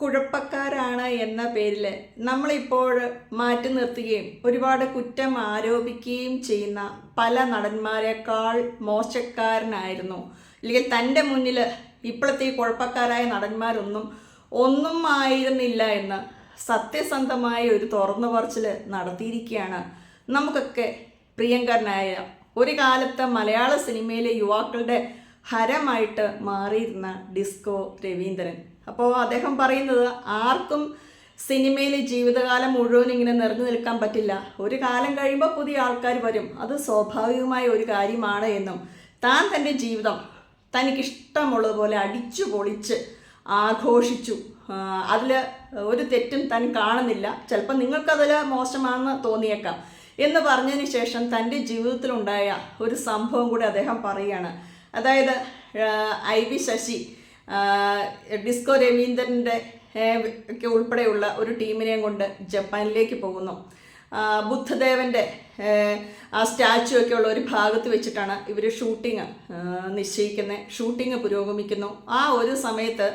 കുഴപ്പക്കാരാണ് എന്ന പേരിൽ നമ്മളിപ്പോൾ മാറ്റി നിർത്തുകയും ഒരുപാട് കുറ്റം ആരോപിക്കുകയും ചെയ്യുന്ന പല നടന്മാരെക്കാൾ മോശക്കാരനായിരുന്നു. അല്ലെങ്കിൽ തന്റെ മുന്നിൽ ഇപ്പോഴത്തെ ഈ കുഴപ്പക്കാരായ നടന്മാരൊന്നും ഒന്നും ആയിരുന്നില്ല എന്ന് സത്യസന്ധമായ ഒരു തുറന്നു പറച്ചിൽ നടത്തിയിരിക്കുകയാണ്. നമുക്കൊക്കെ പ്രിയങ്കരനായ ഒരു കാലത്ത് മലയാള സിനിമയിലെ യുവാക്കളുടെ ഹരമായിട്ട് മാറിയിരുന്ന ഡിസ്കോ രവീന്ദ്രൻ. അപ്പോൾ അദ്ദേഹം പറയുന്നത് ആർക്കും സിനിമയിൽ ജീവിതകാലം മുഴുവൻ ഇങ്ങനെ നിറഞ്ഞു നിൽക്കാൻ പറ്റില്ല. ഒരു കാലം കഴിയുമ്പോൾ പുതിയ ആൾക്കാർ വരും. അത് സ്വാഭാവികമായ ഒരു കാര്യമാണ് എന്നും. താൻ തന്റെ ജീവിതം തനിക്കിഷ്ടമുള്ളതുപോലെ അടിച്ചു പൊളിച്ച് ആഘോഷിച്ചു. അതിൽ ഒരു തെറ്റും താൻ കാണുന്നില്ല. ചിലപ്പോൾ നിങ്ങൾക്കതിൽ മോശമാണെന്ന് തോന്നിയേക്കാം. എന്ന് പറഞ്ഞതിന് ശേഷം തന്റെ ജീവിതത്തിലുണ്ടായ ഒരു സംഭവം കൂടി അദ്ദേഹം പറയുകയാണ്. അതായത് ഐ വി ശശി ഡിസ്കോ രവീന്ദ്രന്റെ ഒക്കെ ഉൾപ്പെടെയുള്ള ഒരു ടീമിനെയും കൊണ്ട് ജപ്പാനിലേക്ക് പോകുന്നു. ബുദ്ധദേവന്റെ ആ സ്റ്റാച്ചു ഒക്കെ ഉള്ള ഒരു ഭാഗത്ത് വെച്ചിട്ടാണ് ഇവർ ഷൂട്ടിങ് നിശ്ചയിക്കുന്നത് ഷൂട്ടിങ് പുരോഗമിക്കുന്നു. ആ ഒരു സമയത്ത്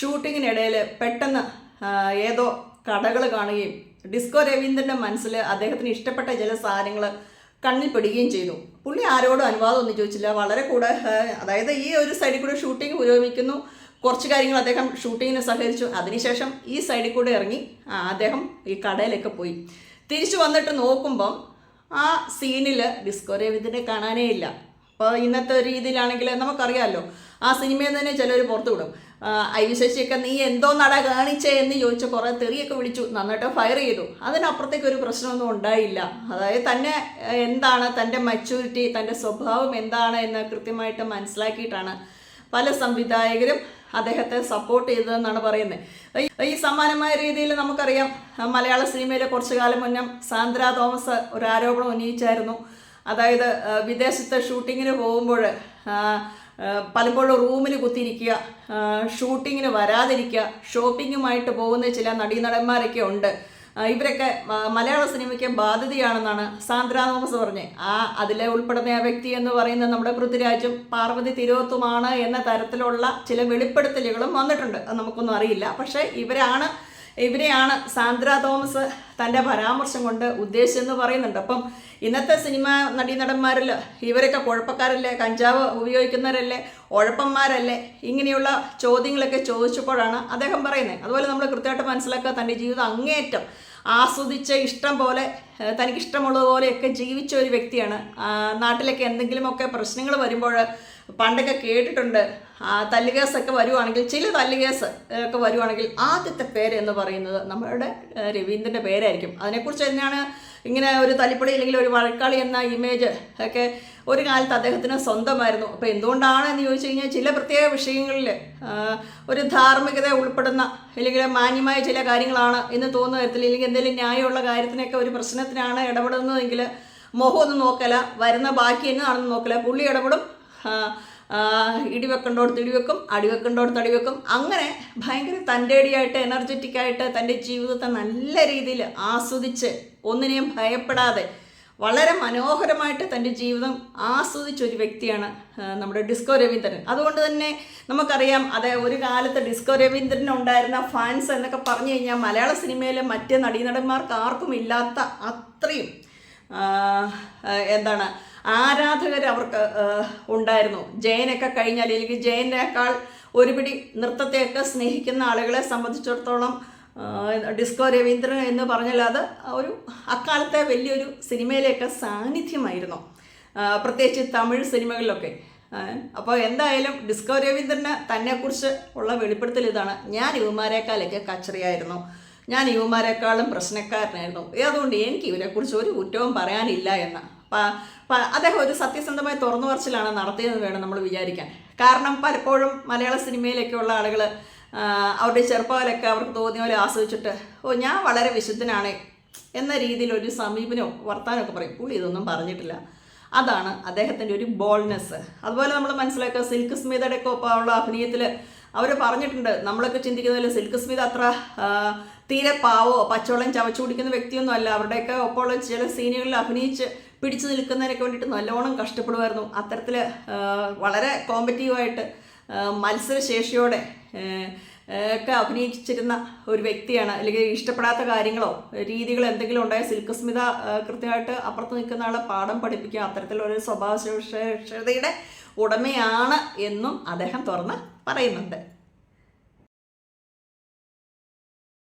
ഷൂട്ടിങ്ങിനിടയിൽ പെട്ടെന്ന് ഏതോ കടകൾ കാണുകയും ഡിസ്കോ രവീന്ദ്രന്റെ മനസ്സിൽ അദ്ദേഹത്തിന് ഇഷ്ടപ്പെട്ട ചില സാധനങ്ങൾ കണ്ണിൽ പെടുകയും ചെയ്തു. പുള്ളി ആരോടും അനുവാദം ഒന്നും ചോദിച്ചില്ല. വളരെ കൂടെ അതായത് ഈ ഒരു സൈഡിൽ കൂടെ ഷൂട്ടിംഗ് പുരോഗമിക്കുന്നു. കുറച്ച് കാര്യങ്ങൾ അദ്ദേഹം ഷൂട്ടിങ്ങിന് സഹകരിച്ചു. അതിനുശേഷം ഈ സൈഡിൽ കൂടെ ഇറങ്ങി അദ്ദേഹം ഈ കടയിലൊക്കെ പോയി. തിരിച്ചു വന്നിട്ട് നോക്കുമ്പം ആ സീനിൽ ഡിസ്കോ രവീന്ദ്രനെ കാണാനേ ഇല്ല. അപ്പോൾ ഇന്നത്തെ രീതിയിലാണെങ്കിൽ നമുക്കറിയാമല്ലോ ആ സിനിമയിൽ തന്നെ ചിലർ പുറത്തു വിടും. ഐ വി ശശിയൊക്കെ നീ എന്തോ നട കാണിച്ചേ? എന്ന് ചോദിച്ച് കുറേ തെറിയൊക്കെ വിളിച്ചു. നന്നായിട്ട് ഫയർ ചെയ്തു. അതിനപ്പുറത്തേക്ക് ഒരു പ്രശ്നമൊന്നും ഉണ്ടായില്ല. അതായത് തന്നെ എന്താണ് തന്റെ മച്യൂരിറ്റി തന്റെ സ്വഭാവം എന്താണ് എന്ന് കൃത്യമായിട്ട് മനസ്സിലാക്കിയിട്ടാണ് പല സംവിധായകരും അദ്ദേഹത്തെ സപ്പോർട്ട് ചെയ്തതെന്നാണ് പറയുന്നത് ഈ- സമാനമായ രീതിയിൽ നമുക്കറിയാം മലയാള സിനിമയിലെ കുറച്ചു കാലം മുന്നേ സാന്ദ്ര തോമസ് ഒരു ആരോപണം ഉന്നയിച്ചായിരുന്നു. അതായത് വിദേശത്തെ ഷൂട്ടിങ്ങിന് പോകുമ്പോൾ പലപ്പോഴും റൂമിൽ കുത്തിയിരിക്കുക ഷൂട്ടിങ്ങിന് വരാതിരിക്കുക ഷോപ്പിങ്ങുമായിട്ട് പോകുന്ന ചില നടീനടന്മാരൊക്കെ ഉണ്ട്. ഇവരൊക്കെ മലയാള സിനിമയ്ക്ക് ബാധ്യതയാണെന്നാണ് സാന്ദ്ര തോമസ് പറഞ്ഞത് ആ അതിലെ ഉൾപ്പെടുന്ന ആ വ്യക്തി എന്ന് പറയുന്നത് നമ്മുടെ പൃഥ്വിരാജും പാർവതി തിരുവത്തുമാണ് എന്ന തരത്തിലുള്ള ചില വെളിപ്പെടുത്തലുകളും വന്നിട്ടുണ്ട്. അത് നമുക്കൊന്നും അറിയില്ല. പക്ഷേ ഇവരാണ് ഇവരെയാണ് സാന്ദ്ര തോമസ് തന്റെ പരാമർശം കൊണ്ട് ഉദ്ദേശിച്ചെന്ന് പറയുന്നുണ്ട്. അപ്പം ഇന്നത്തെ സിനിമ നടീനടന്മാരിൽ ഇവരൊക്കെ കുഴപ്പക്കാരല്ലേ? കഞ്ചാവ് ഉപയോഗിക്കുന്നവരല്ലേ? ഉഴപ്പന്മാരല്ലേ ഇങ്ങനെയുള്ള ചോദ്യങ്ങളൊക്കെ ചോദിച്ചപ്പോഴാണ് അദ്ദേഹം പറയുന്നത്. അതുപോലെ നമ്മൾ കൃത്യമായിട്ട് മനസ്സിലാക്കുക തന്റെ ജീവിതം അങ്ങേറ്റം ആസ്വദിച്ച് ഇഷ്ടം പോലെ തനിക്കിഷ്ടമുള്ളതുപോലെയൊക്കെ ജീവിച്ച ഒരു വ്യക്തിയാണ്. നാട്ടിലൊക്കെ എന്തെങ്കിലുമൊക്കെ പ്രശ്നങ്ങൾ വരുമ്പോൾ പണ്ടൊക്കെ കേട്ടിട്ടുണ്ട് ആ തല്ലുകേസൊക്കെ വരുവാണെങ്കിൽ ചില തല്ലുകേസ് ഒക്കെ വരുവാണെങ്കിൽ ആദ്യത്തെ പേര് എന്ന് പറയുന്നത് നമ്മളുടെ രവീന്ദ്രന്റെ പേരായിരിക്കും. അതിനെക്കുറിച്ച് തന്നെയാണ് ഇങ്ങനെ ഒരു തല്ലിപ്പൊടി അല്ലെങ്കിൽ ഒരു വഴക്കാളി എന്ന ഇമേജ് ഒക്കെ ഒരു കാലത്ത് അദ്ദേഹത്തിന് സ്വന്തമായിരുന്നു. അപ്പോൾ എന്തുകൊണ്ടാണ് എന്ന് ചോദിച്ചു കഴിഞ്ഞാൽ ചില പ്രത്യേക വിഷയങ്ങളിൽ ഒരു ധാർമ്മികത ഉൾപ്പെടുന്ന അല്ലെങ്കിൽ മാന്യമായ ചില കാര്യങ്ങളാണ് എന്ന് തോന്നുന്ന തരത്തിൽ അല്ലെങ്കിൽ എന്തെങ്കിലും ന്യായമുള്ള കാര്യത്തിനൊക്കെ ഒരു പ്രശ്നത്തിനാണ് ഇടപെടുന്നതെങ്കിൽ മുഖമൊന്നും നോക്കല വരുന്ന ബാക്കി എന്നാണെന്ന് നോക്കല പുള്ളി ഇടപെടും ഇടിവെക്കണ്ടോടത്ത് ഇടിവെക്കും അടിവെക്കേണ്ടോടത്ത് അടിവെക്കും. അങ്ങനെ ഭയങ്കര തന്റെടിയായിട്ട് എനർജറ്റിക് ആയിട്ട് തന്റെ ജീവിതത്തെ നല്ല രീതിയിൽ ആസ്വദിച്ച് ഒന്നിനെയും ഭയപ്പെടാതെ വളരെ മനോഹരമായിട്ട് തന്റെ ജീവിതം ആസ്വദിച്ച ഒരു വ്യക്തിയാണ് നമ്മുടെ ഡിസ്കോ രവീന്ദ്രൻ. അതുകൊണ്ട് തന്നെ നമുക്കറിയാം അതെ ഒരു കാലത്ത് ഡിസ്കോ രവീന്ദ്രൻ ഉണ്ടായിരുന്ന ഫാൻസ് എന്നൊക്കെ പറഞ്ഞു കഴിഞ്ഞാൽ മലയാള സിനിമയിലെ മറ്റ് നടീനടന്മാർക്ക് ആർക്കും ഇല്ലാത്ത അത്രയും എന്താണ്? ആരാധകർ അവർക്ക് ഉണ്ടായിരുന്നു. ജയനൊക്കെ കഴിഞ്ഞാൽ അല്ലെങ്കിൽ ജയനേക്കാൾ ഒരുപിടി നൃത്തത്തെയൊക്കെ സ്നേഹിക്കുന്ന ആളുകളെ സംബന്ധിച്ചിടത്തോളം ഡിസ്കോ രവീന്ദ്രൻ എന്ന് പറഞ്ഞാൽ അത് ഒരു അക്കാലത്തെ വലിയൊരു സിനിമയിലേക്ക് സാന്നിധ്യമായിരുന്നു. പ്രത്യേകിച്ച് തമിഴ് സിനിമകളിലൊക്കെ. അപ്പോൾ എന്തായാലും ഡിസ്കോ രവീന്ദ്രന് തന്നെക്കുറിച്ച് ഉള്ള വെളിപ്പെടുത്തൽ ഇതാണ്. ഞാൻ ഇവന്മാരെക്കാളൊക്കെ കച്ചറിയായിരുന്നു. ഞാൻ ഇവന്മാരെക്കാളും പ്രശ്നക്കാരനായിരുന്നു. അതുകൊണ്ട് എനിക്ക് ഇവരെക്കുറിച്ച് ഒരു കുറ്റവും പറയാനില്ല എന്ന്. അദ്ദേഹം ഒരു സത്യസന്ധമായ തുറന്നു പറച്ചിലാണ് നടത്തിയതെന്ന് വേണം നമ്മൾ വിചാരിക്കാൻ. കാരണം പലപ്പോഴും മലയാള സിനിമയിലൊക്കെയുള്ള ആളുകൾ അവരുടെ ചെറുപ്പകാലൊക്കെ അവർക്ക് തോന്നിയ പോലെ ആസ്വദിച്ചിട്ട് ഓ ഞാൻ വളരെ വിശുദ്ധനാണ് എന്ന രീതിയിൽ ഒരു സമീപനവും വർത്താനമൊക്കെ പറയും. പുള്ളി ഇതൊന്നും പറഞ്ഞിട്ടില്ല. അതാണ് അദ്ദേഹത്തിന്റെ ഒരു ബോൾനെസ് അതുപോലെ നമ്മൾ മനസ്സിലാക്കുക സിൽക്ക് സ്മിതയുടെ ഒക്കെ ഒപ്പമുള്ള അഭിനയത്തിൽ അവർ പറഞ്ഞിട്ടുണ്ട് നമ്മളൊക്കെ ചിന്തിക്കുന്നതിൽ സിൽക്ക് സ്മിത അത്ര തീരെ പാവോ പച്ചവെള്ളം ചവച്ചു കുടിക്കുന്ന വ്യക്തിയൊന്നും അല്ല. അവരുടെയൊക്കെ ഒപ്പമുള്ള ചില സീനുകളിൽ അഭിനയിച്ച് പിടിച്ചു നിൽക്കുന്നതിനൊക്കെ വേണ്ടിയിട്ട് നല്ലോണം കഷ്ടപ്പെടുമായിരുന്നു. അത്തരത്തിൽ വളരെ കോമ്പറ്റീവായിട്ട് മത്സരശേഷിയോടെ ഒക്കെ അഭിനയിച്ചിരുന്ന ഒരു വ്യക്തിയാണ്. അല്ലെങ്കിൽ ഇഷ്ടപ്പെടാത്ത കാര്യങ്ങളോ രീതികളോ എന്തെങ്കിലും ഉണ്ടായ സിൽക്കസ്മിത കൃത്യമായിട്ട് അപ്പുറത്ത് നിൽക്കുന്ന ആളെ പാഠം പഠിപ്പിക്കുക അത്തരത്തിലൊരു സ്വഭാവ സവിശേഷതയുടെ ഉടമയാണ് എന്നും അദ്ദേഹം തുറന്ന് പറയുന്നുണ്ട്.